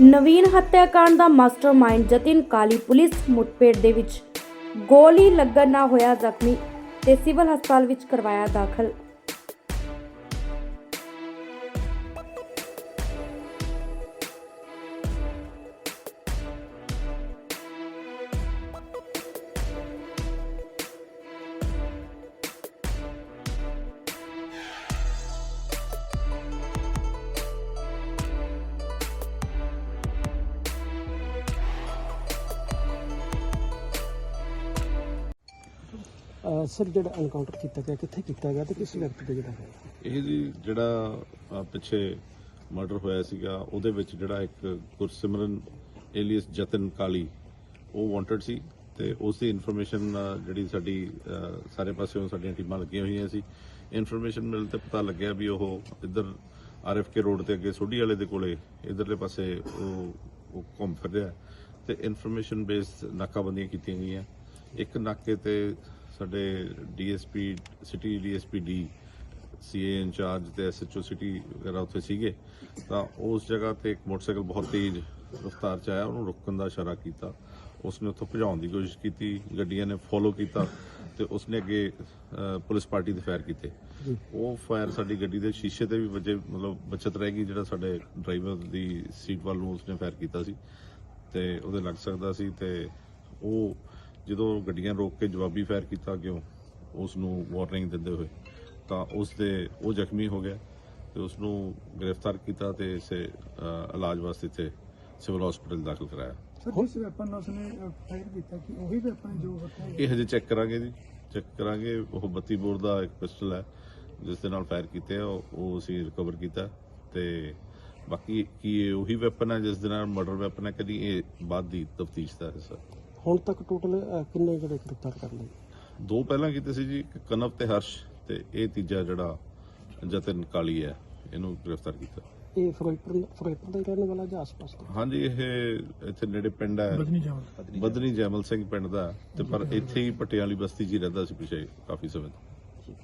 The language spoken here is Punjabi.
ਨਵੀਨ ਹੱਤਿਆਕਾਂਡ ਦਾ ਮਾਸਟਰਮਾਈਂਡ ਜਤਿਨ ਕਾਲੀ ਪੁਲਿਸ ਮੁਠਭੇੜ ਦੇ ਵਿੱਚ। ਗੋਲੀ ਲੱਗਣ ਨਾਲ ਹੋਇਆ ਜ਼ਖਮੀ ਤੇ ਸਿਵਲ ਹਸਪਤਾਲ ਵਿੱਚ ਕਰਵਾਇਆ ਦਾਖਲ। ਸਰ ਜਿਹੜਾ ਐਨਕਾਊਂਟਰ ਕੀਤਾ ਗਿਆ ਕਿੱਥੇ ਕੀਤਾ ਗਿਆ ਤੇ ਕਿਸ ਵਿਅਕਤੀ ਦਾ ਜਿਹੜਾ ਹੈ ਇਹ ਜੀ ਜਿਹੜਾ ਅਹ, ਪਿੱਛੇ ਮਰਡਰ ਹੋਇਆ ਸੀਗਾ ਉਹਦੇ ਵਿੱਚ ਜਿਹੜਾ ਇੱਕ ਗੁਰਸਿਮਰਨ ਏਲੀਅਸ ਜਤਨ ਕਾਲੀ ਉਹ ਵਾਂਟਡ ਸੀ ਤੇ ਉਸ ਦੀ ਇਨਫੋਰਮੇਸ਼ਨ ਜਿਹੜੀ ਸਾਡੀ ਅਹ, ਸਾਰੇ ਪਾਸਿਓਂ ਸਾਡੀਆਂ ਟੀਮਾਂ ਲੱਗੀਆਂ ਹੋਈਆਂ ਸੀ। ਇਨਫੋਰਮੇਸ਼ਨ ਮਿਲ ਤੇ ਪਤਾ ਲੱਗਿਆ ਵੀ ਉਹ ਇੱਧਰ ਆਰਐਫਕੇ ਰੋਡ ਤੇ ਅੱਗੇ ਸੋਢੀ ਵਾਲੇ ਦੇ ਕੋਲੇ ਇਧਰਲੇ ਪਾਸੇ ਉਹ ਉਹ ਘੁੰਮ ਫਿਰ ਰਿਹਾ। ਤੇ ਇਨਫੋਰਮੇਸ਼ਨ ਬੇਸਡ ਨਾਕਾਬੰਦੀਆਂ ਕੀਤੀਆਂ ਗਈਆਂ। ਇੱਕ ਨਾਕੇ ਤੇ ਸਾਡੇ DSP city DSP D CA incharge ਤੇ ਐਸਐਚਓ ਸਿਟੀ ਵਗੈਰਾ ਉੱਥੇ ਸੀਗੇ। ਤਾਂ ਉਸ ਜਗ੍ਹਾ ਤੇ ਇੱਕ ਮੋਟਰਸਾਈਕਲ ਬਹੁਤ ਤੇਜ਼ ਰਫ਼ਤਾਰ ਚ ਆਇਆ ਉਹਨੂੰ ਰੋਕਣ ਦਾ ਇਸ਼ਾਰਾ ਕੀਤਾ। ਉਸਨੇ ਉੱਥੋਂ ਭਜਾਉਣ ਦੀ ਕੋਸ਼ਿਸ਼ ਕੀਤੀ ਗੱਡੀਆਂ ਨੇ ਫੋਲੋ ਕੀਤਾ ਤੇ ਉਸਨੇ ਅੱਗੇ ਪੁਲਿਸ ਪਾਰਟੀ ਤੇ ਫਾਇਰ ਕੀਤੇ। ਉਹ ਫਾਇਰ ਸਾਡੀ ਗੱਡੀ ਦੇ ਸ਼ੀਸ਼ੇ ਤੇ ਵੀ ਵੱਜੇ ਮਤਲਬ ਬਚਤ ਰਹਿ ਗਈ ਜਿਹੜਾ ਸਾਡੇ ਡਰਾਈਵਰ ਦੀ ਸੀਟ ਵੱਲ ਨੂੰ ਉਸਨੇ ਫਾਇਰ ਕੀਤਾ ਸੀ। ਤੇ ਉਹਦੇ ਲੱਗ ਸਕਦਾ ਸੀ ਤੇ ਉਹ ਜਦੋਂ ਗੱਡੀਆਂ ਰੋਕ ਕੇ ਜਵਾਬੀ ਫਾਇਰ ਕੀਤਾ ਕਿਉਂ? ਉਸ ਨੂੰ ਵਾਰਨਿੰਗ ਦਿੰਦੇ ਹੋਏ। ਤਾਂ ਉਸ ਦੇ ਉਹ ਜ਼ਖਮੀ ਹੋ ਗਿਆ ਤੇ ਉਸ ਨੂੰ ਗ੍ਰਿਫਤਾਰ ਕੀਤਾ ਤੇ ਇਸੇ ਇਲਾਜ ਵਾਸਤੇ ਤੇ ਸਿਵਲ ਹਸਪੀਟਲ ਦਾਖਲ ਕਰਾਇਆ। ਸਰ ਜਿਸ ਵੈਪਨ ਨਾਲ ਉਸਨੇ ਫਾਇਰ ਕੀਤਾ ਕਿ ਉਹੀ ਵੈਪਨ ਜੋ ਹੱਥੋਂ ਇਹ ਹਜੇ ਚੈੱਕ ਕਰਾਂਗੇ ਜੀ। ਚੈੱਕ ਕਰਾਂਗੇ। ਉਹ 32 ਬੋਰ ਦਾ ਇੱਕ ਪਿਸਟਲ ਹੈ ਜਿਸ ਦੇ ਨਾਲ ਫਾਇਰ ਕੀਤੇ ਆ। ਉਹ ਉਹ ਅਸੀਂ ਰਿਕਵਰ ਕੀਤਾ ਤੇ ਬਾਕੀ ਕੀ ਇਹ ਉਹੀ ਵੈਪਨ ਹੈ ਜਿਸ ਦੇ ਨਾਲ ਮਰਡਰ ਵੈਪਨ ਹੈ ਕਦੀ ਇਹ ਬਾਅਦ ਦੀ ਤਫਤੀਸ਼ ਦਾ ਹਿੱਸਾ। ਹੁਣ ਤੱਕ ਟੋਟਲ ਕਿੰਨੇ ਜਿਹੜੇ ਗ੍ਰਿਫਤਾਰ ਕਰ ਲਏ? ਦੋ ਪਹਿਲਾਂ ਕੀਤੇ ਸੀ ਜੀ ਇੱਕ ਕਨਵ ਤੇ ਹਰਸ਼ ਤੇ ਇਹ ਤੀਜਾ ਜਿਹੜਾ ਜਤਨ ਕਾਲੀ ਹੈ ਇਹਨੂੰ ਗ੍ਰਿਫਤਾਰ ਕੀਤਾ। ਇਹ ਫਿਰੋਜ਼ਪੁਰ ਫਿਰੋਜ਼ਪੁਰ ਦਾ ਹੀ ਰਹਿਣ ਵਾਲਾ ਜਾਂ ਆਸ-ਪਾਸ ਦਾ? ਹਾਂਜੀ ਇਹ ਇੱਥੇ ਨੇੜੇ ਪਿੰਡ ਹੈ। ਬਦਨੀ ਜੈਮਲ। ਸਿੰਘ ਪਿੰਡ ਦਾ ਤੇ ਪਰ ਇੱਥੇ ਹੀ ਪਟਿਆਲੀ ਬਸਤੀ 'ਚ ਹੀ ਰਹਿੰਦਾ ਸੀ ਪਿਛੇ ਕਾਫੀ ਸਮੇਂ ਤੋਂ।